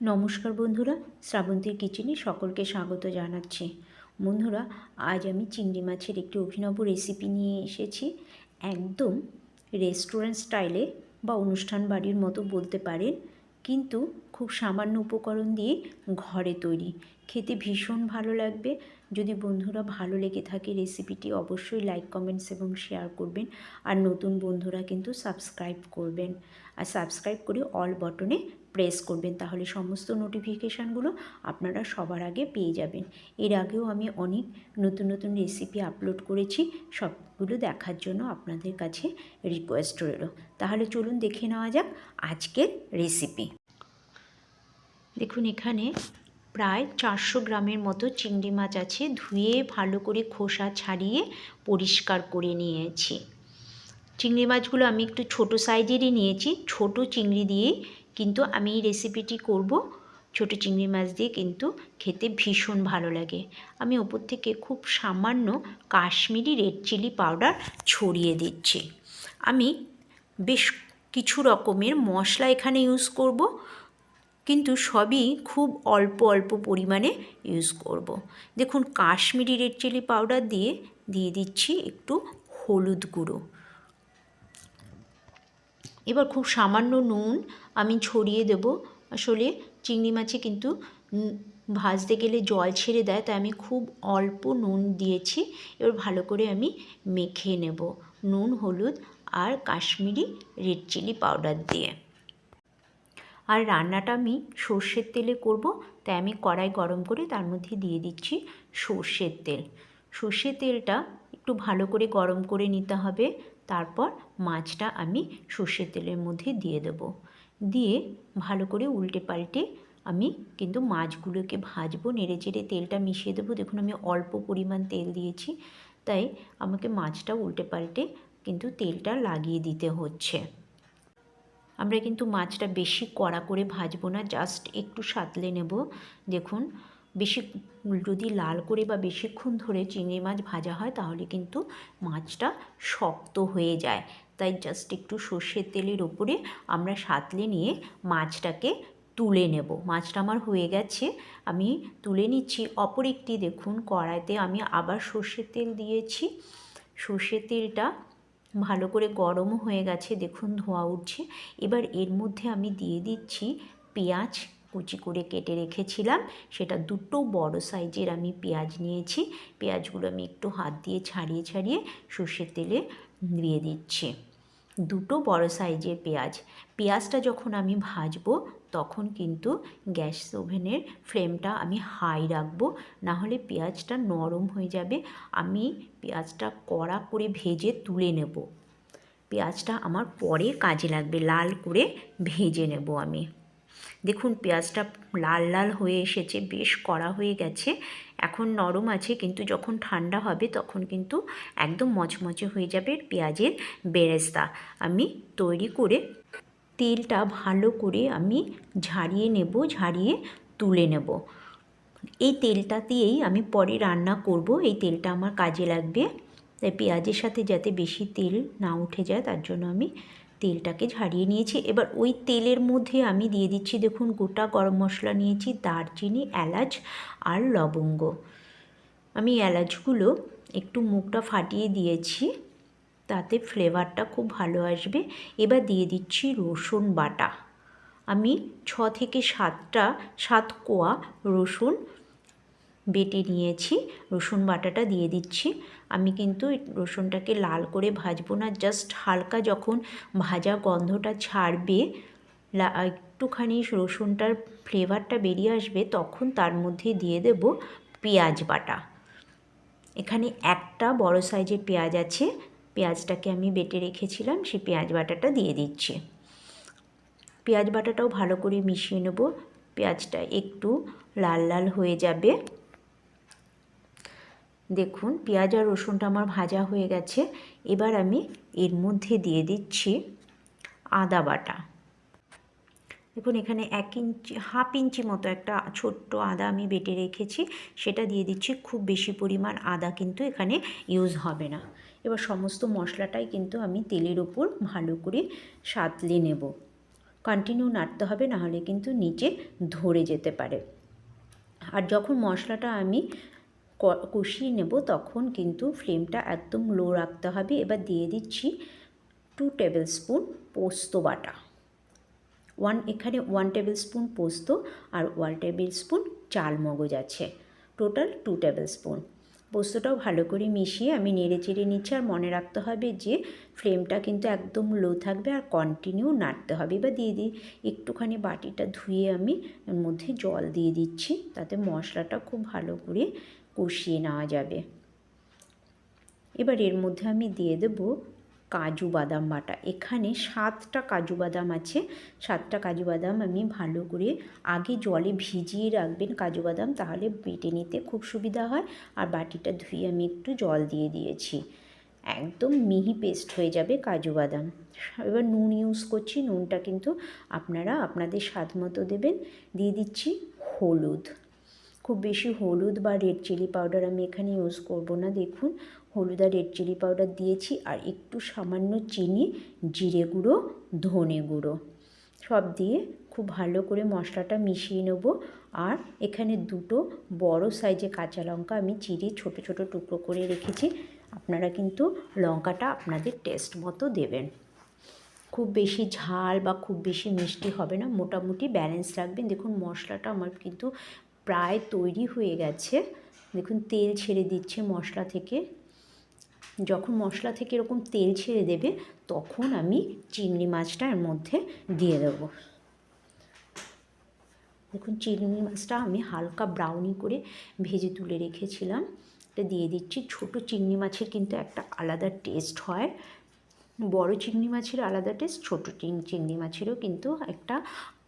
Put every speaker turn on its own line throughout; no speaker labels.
নমস্কার বন্ধুরা, শ্রাবন্তীর কিচেনে সকলকে স্বাগত জানাচ্ছি। বন্ধুরা, আজ আমি চিংড়ি মাছের একটি অভিনব রেসিপি নিয়ে এসেছি। একদম রেস্টুরেন্ট স্টাইলে বা অনুষ্ঠান বাড়ির মতো বলতে পারেন, কিন্তু খুব সামান্য উপকরণ দিয়ে ঘরে তৈরি। খেতে ভীষণ ভালো লাগবে। যদি বন্ধুরা ভালো লেগে থাকে রেসিপিটি অবশ্যই লাইক কমেন্টস এবং শেয়ার করবেন। আর নতুন বন্ধুরা কিন্তু সাবস্ক্রাইব করবেন। আর সাবস্ক্রাইব করে অল বটনে প্রেস করবেন, তাহলে সমস্ত নোটিফিকেশানগুলো আপনারা সবার আগে পেয়ে যাবেন। এর আগেও আমি অনেক নতুন নতুন রেসিপি আপলোড করেছি, সবগুলো দেখার জন্য আপনাদের কাছে রিকোয়েস্ট রইল। তাহলে চলুন দেখে নেওয়া যাক আজকের রেসিপি দেখুন, এখানে প্রায় চারশো গ্রামের মতো চিংড়ি মাছ আছে, ধুয়ে ভালো করে খোসা ছাড়িয়ে পরিষ্কার করে নিয়েছি। চিংড়ি মাছগুলো আমি একটু ছোট সাইজেরই নিয়েছি, ছোট চিংড়ি দিয়েই কিন্তু আমি এই রেসিপিটি করব। ছোট চিংড়ি মাছ দিয়ে কিন্তু খেতে ভীষণ ভালো লাগে। আমি ওপর থেকে খুব সামান্য কাশ্মীরি রেড চিলি পাউডার ছড়িয়ে দিচ্ছি। আমি বেশ কিছু রকমের মশলা এখানে ইউজ করব, কিন্তু সবই খুব অল্প অল্প পরিমাণে ইউজ করব। দেখুন, কাশ্মীরি রেড চিলি পাউডার দিয়ে দিয়ে দিচ্ছি একটু হলুদ গুঁড়ো। এবার খুব সামান্য নুন আমি ছড়িয়ে দেব। আসলে চিংড়ি মাছে কিন্তু ভাজতে গেলে জল ছেড়ে দেয়, তাই আমি খুব অল্প নুন দিয়েছি। এবার ভালো করে আমি মেখে নেব। নুন, হলুদ আর কাশ্মীরি রেড চিলি পাউডার দিয়ে। আর রান্নাটা আমি সর্ষের তেলে করব, তাই আমি কড়াই গরম করে তার মধ্যে দিয়ে দিচ্ছি সর্ষের তেল। সর্ষের তেলটা একটু ভালো করে গরম করে নিতে হবে। তারপর মাছটা আমি সর্ষের তেলের মধ্যে দিয়ে দেব। দিয়ে ভালো করে উল্টে পাল্টে আমি কিন্তু মাছগুলোকে ভাজবো নেড়ে চেড়ে তেলটা মিশিয়ে দেবো। দেখুন আমি অল্প পরিমাণ তেল দিয়েছি, তাই আমাকে মাছটা উল্টে পাল্টে কিন্তু তেলটা লাগিয়ে দিতে হচ্ছে। আমরা কিন্তু মাছটা বেশি কড়া করে ভাজবো না, জাস্ট একটু সাতলে নেব। দেখুন বেশি যদি লাল করে বা বেশিক্ষণ ধরে চিংড়ি মাছ ভাজা হয়, তাহলে কিন্তু মাছটা শক্ত হয়ে যায়। তাই জাস্ট একটু সর্ষের তেলের ওপরে আমরা সাতলে নিয়ে মাছটাকে তুলে নেব। মাছটা আমার হয়ে গেছে, আমি তুলে নিচ্ছি। অপর একটি দেখুন, কড়াইতে আমি আবার সর্ষের তেল দিয়েছি। সর্ষের তেলটা ভালো করে গরমও হয়ে গেছে, দেখুন ধোয়া উঠছে। এবার এর মধ্যে আমি দিয়ে দিচ্ছি পেঁয়াজ কুচি করে কেটে রেখেছিলাম। সেটা দুটো বড় সাইজের আমি পেঁয়াজ নিয়েছি। পেঁয়াজগুলো আমি একটু হাত দিয়ে ছাড়িয়ে ছাড়িয়ে সর্ষের তেলে দিয়ে দিচ্ছি। দুটো বড় সাইজের পেঁয়াজ। পেঁয়াজটা যখন আমি ভাজবো, তখন কিন্তু গ্যাস ওভেনের ফ্লেমটা আমি হাই রাখব। না হলে পেঁয়াজটা নরম হয়ে যাবে। আমি পেঁয়াজটা কড়া করে ভেজে তুলে নেব। পেঁয়াজটা আমার পরে কাজে লাগবে, লাল করে ভেজে নেব আমি। দেখুন, পেঁয়াজটা লাল লাল হয়ে এসেছে, বেশ কড়া হয়ে গেছে। এখন নরম আছে, কিন্তু যখন ঠান্ডা হবে, তখন কিন্তু একদম মচমচে হয়ে যাবে পেঁয়াজের বেরেস্তা। আমি তৈরি করে তেলটা ভালো করে আমি ঝাড়িয়ে নেব, ঝাড়িয়ে তুলে নেব। এই তেলটা দিয়েই আমি পরে রান্না করব। এই তেলটা আমার কাজে লাগবে। তাই পেঁয়াজের সাথে যাতে বেশি তেল না উঠে যায়, তার জন্য আমি তেলটাকে ঝাড়িয়ে নিয়েছি। এবার ওই তেলের মধ্যে আমি দিয়ে দিচ্ছি দেখুন, গোটা গরম মশলা নিয়েছি, দারচিনি, এলাচ আর লবঙ্গ। আমি এলাচগুলো একটু মুখটা ফাটিয়ে দিয়েছি, তাতে ফ্লেভারটা খুব ভালো আসবে। এবার দিয়ে দিচ্ছি রসুন বাটা। আমি ছ থেকে সাতটা, সাত কোয়া রসুন বেটে নিয়েছি, রসুন বাটাটা দিয়ে দিচ্ছি। আমি কিন্তু রসুনটাকে লাল করে ভাজবো না জাস্ট হালকা যখন ভাজা গন্ধটা ছাড়বে একটুখানি রসুনটার ফ্লেভারটা বেরিয়ে আসবে, তখন তার মধ্যে দিয়ে দেব পেঁয়াজ বাটা। এখানে একটা বড় সাইজের পেঁয়াজ আছে, পেঁয়াজটাকে আমি বেটে রেখেছিলাম সেই পেঁয়াজ বাটাটা দিয়ে দিচ্ছি। পেঁয়াজ বাটাটাও ভালো করে মিশিয়ে নেব, পেঁয়াজটা একটু লাল লাল হয়ে যাবে। দেখুন, পেঁয়াজ আর রসুনটা আমার ভাজা হয়ে গেছে। এবার আমি এর মধ্যে দিয়ে দিচ্ছি আদা বাটা। দেখুন, এখানে এক ইঞ্চি, হাফ ইঞ্চি মতো একটা ছোট্ট আদা আমি বেটে রেখেছি। সেটা দিয়ে দিচ্ছি খুব বেশি পরিমাণ আদা কিন্তু এখানে ইউজ হবে না। এবার সমস্ত মশলাটাই কিন্তু আমি তেলের ওপর ভালো করে সাতলে নেব। কন্টিনিউ নাড়তে হবে, নাহলে কিন্তু নিচে ধরে যেতে পারে। আর যখন মশলাটা আমি কষিয়ে নেব, তখন কিন্তু ফ্লেমটা একদম লো রাখতে হবে। এবার দিয়ে দিচ্ছি টু টেবিল স্পুন পোস্ত বাটা। ওয়ান এখানে ওয়ান টেবিল স্পুন পোস্ত আর ওয়ান টেবিল স্পুন চাল মগজ আছে। টোটাল টু টেবিল স্পুন পোস্তটাও ভালো করে মিশিয়ে আমি নেড়ে চেড়ে নিচ্ছি আর মনে রাখতে হবে যে ফ্লেমটা কিন্তু একদম লো থাকবে আর কন্টিনিউ নাড়তে হবে এবার দিয়ে দিই একটুখানি বাটিটা ধুয়ে আমি এর মধ্যে জল দিয়ে দিচ্ছি তাতে মশলাটা খুব ভালো করে কষিয়ে নেওয়া যাবে। এবার এর মধ্যে আমি দিয়ে দেবো কাজু বাদাম বাটা। এখানে সাতটা কাজু বাদাম আছে। সাতটা কাজু বাদাম আমি ভালো করে আগে জলে ভিজিয়ে রাখবেন কাজু বাদাম, তাহলে বেটে নিতে খুব সুবিধা হয়। আর বাটিটা ধুয়ে আমি একটু জল দিয়ে দিয়েছি। একদম মিহি পেস্ট হয়ে যাবে কাজু বাদাম। এবার নুন ইউজ করছি। নুনটা কিন্তু আপনারা আপনাদের স্বাদ মতো দেবেন। দিয়ে দিচ্ছি হলুদ। খুব বেশি হলুদ বা রেড চিলি পাউডার আমি এখানে ইউজ করব না। দেখুন, হলুদ আর রেড চিলি পাউডার দিয়েছি আর একটু সামান্য চিনি, জিরে গুঁড়ো, ধনে গুঁড়ো। সব দিয়ে খুব ভালো করে মশলাটা মিশিয়ে নেব আর এখানে দুটো বড় সাইজে কাঁচা লঙ্কা আমি চিড়ে ছোট ছোট টুকরো করে রেখেছি। আপনারা কিন্তু লঙ্কাটা আপনাদের টেস্ট মতো দেবেন। খুব বেশি ঝাল বা খুব বেশি মিষ্টি হবে না, মোটামুটি ব্যালেন্স রাখবেন। দেখুন, মশলাটা আমার কিন্তু প্রায় তৈরি হয়ে গেছে। দেখুন, তেল ছেড়ে দিচ্ছে মশলা থেকে। যখন মশলা থেকে এরকম তেল ছেড়ে দেবে, তখন আমি চিংড়ি মাছটা এর মধ্যে দিয়ে দেবো। দেখুন, চিংড়ি মাছটা আমি হালকা ব্রাউনি করে ভেজে তুলে রেখেছিলাম। এটা দিয়ে দিচ্ছি। ছোট চিংড়ি মাছের কিন্তু একটা আলাদা টেস্ট হয়। বড় চিংড়ি মাছের আলাদা টেস্ট ছোটো চিংড়ি মাছেরও কিন্তু একটা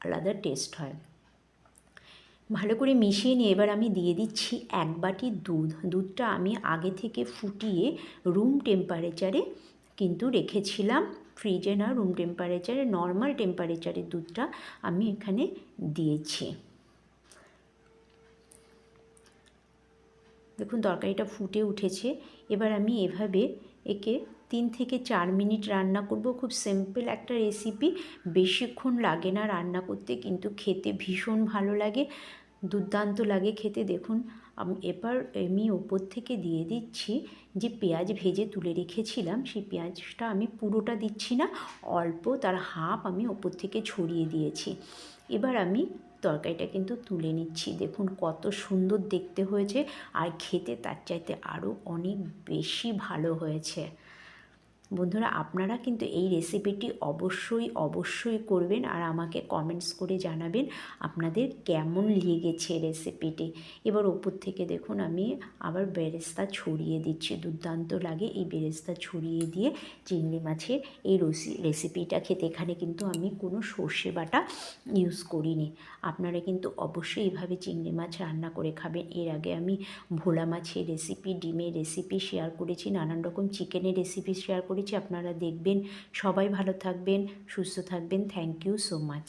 আলাদা টেস্ট হয়। ভালো করে মিশিয়ে নিয়ে এবার আমি দিয়ে দিচ্ছি এক বাটি দুধ। দুধটা আমি আগে থেকে ফুটিয়ে রুম টেম্পারেচারে কিন্তু রেখেছিলাম ফ্রিজে না রুম টেম্পারেচারে নর্মাল টেম্পারেচারের দুধটা আমি এখানে দিয়েছি। দেখুন, তরকারিটা ফুটে উঠেছে। এবার আমি এভাবে একে তিন থেকে চার মিনিট রান্না করব। খুব সিম্পল একটা রেসিপি বেশিক্ষণ লাগে না রান্না করতে, কিন্তু খেতে ভীষণ ভালো লাগে, দুর্দান্ত লাগে খেতে। দেখুন এবার আমি ওপর থেকে দিয়ে দিচ্ছি যে পেঁয়াজ ভেজে তুলে রেখেছিলাম। সেই পেঁয়াজটা আমি পুরোটা দিচ্ছি না, অল্প তার হাফ আমি ওপর থেকে ছড়িয়ে দিয়েছি। এবার আমি তরকারিটা কিন্তু তুলে নিচ্ছি। দেখুন, কত সুন্দর দেখতে হয়েছে। আর খেতে তার চাইতে আরও অনেক বেশি ভালো হয়েছে। বন্ধুরা, আপনারা কিন্তু এই রেসিপিটি অবশ্যই অবশ্যই করবেন আর আমাকে কমেন্টস করে জানাবেন আপনাদের কেমন লেগেছে রেসিপিটি এবার ওপর থেকে দেখুন, আমি আবার বেরেস্তা ছড়িয়ে দিচ্ছি। দুর্দান্ত লাগে এই বেরেস্তা ছড়িয়ে দিয়ে চিংড়ি মাছের এই রেসিপিটা খেতে। এখানে কিন্তু আমি কোনো সর্ষে বাটা ইউজ করিনি। আপনারা কিন্তু অবশ্যই এইভাবে চিংড়ি মাছ রান্না করে খাবেন। এর আগে আমি ভোলা মাছের রেসিপি ডিমের রেসিপি শেয়ার করেছি, নানান রকম চিকেনের রেসিপি শেয়ার করেছি আপনারা দেখবেন। সবাই ভালো থাকবেন সুস্থ থাকবেন। Thank you so much